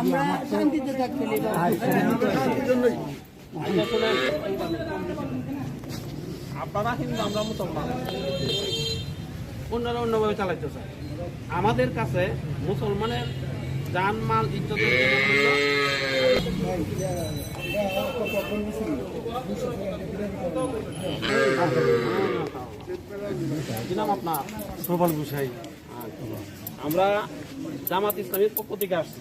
আমরা শান্তিতে থাকতে আপনারা হিন্দু আমরা মুসলমান অন্যরা অন্যভাবে চালাইতে চায়। আমাদের কাছে মুসলমানের জান মাল কি নাম আপনার? প্রবল গুসাই। আমরা জামাত ইসলামের পক্ষ থেকে আসছি।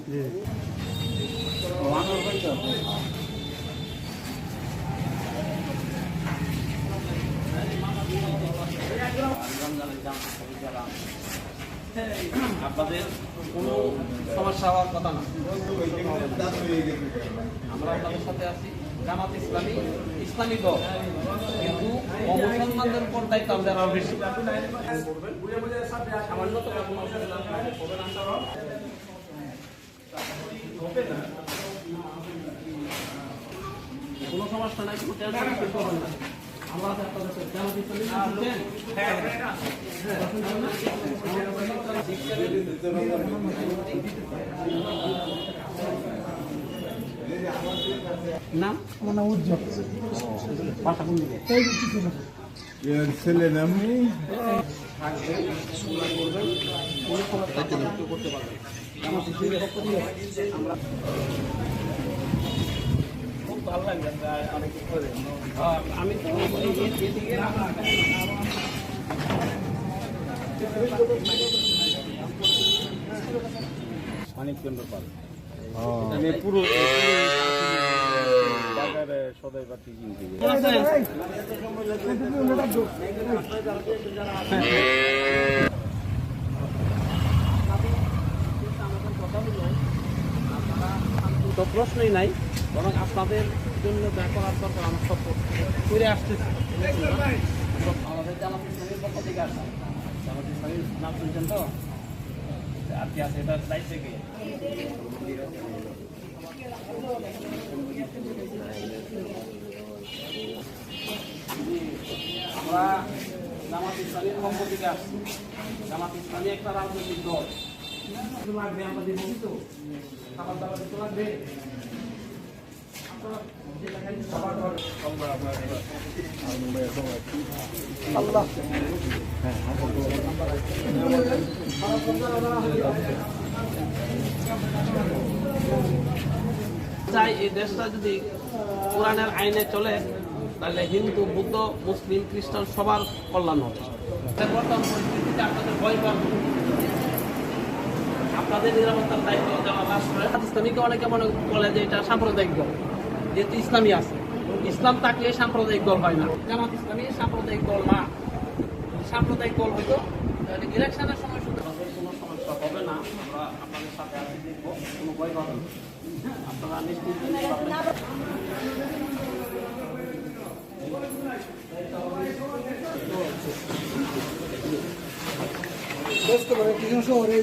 আপনাদের কোনো সমস্যা হওয়ার কথা না। আমরা আপনাদের সাথে আছি। জামাত ইসলামী ইসলামী দল। কিন্তু অমুসলমানদের উপর দায়িত্ব আমাদের আরও বেশি। কোনো সমস্যা নাই, কোনো টেনশন কিছু আমরা নাম? মানে উজ্জ্বল। কোন দিকে? এর ছেলে অনেক করে আমি এদিকে চন্দ্র পাল পুরো তো প্রশ্নই নাই বরং আপনাদের জন্য যা করার দরকার আমার সব করে আসতেছে আমাদের জামাত ইসলামের পক্ষ থেকে আসছে জামাত ইসলামের নাম শুনছেন তো আর কি আছে এটার দায়িত্বে আমরা জামাত ইসলামের পক্ষ থেকে আসছি জামাত ইসলামী একটা রাজনৈতিক দল কিছু লাগবে আমাদের বলি তো খাবার দাবার কিছু লাগবে আপনারা যেটা খাই খাবার দাবার চাই এই দেশটা যদি কোরআনের আইনে চলে, তাহলে হিন্দু, বুদ্ধ, মুসলিম, খ্রিস্টান সবার কল্যাণ হবে। আপনাদের অনেকে মনে যে এটা সাম্প্রদায়িক দল ইসলামী আছে। ইসলাম সাম্প্রদায়িক হয় না। সাম্প্রদায়িক না। সাম্প্রদায়িক দল হয়তো ইলেকশনের সময় শুধু আমাদের কোনো সমস্যা হবে না আমরা আপনাদের সাথে আছি দেখব কোনো ভয় পাবেন আপনারা নিশ্চিত করে কিছু শহরে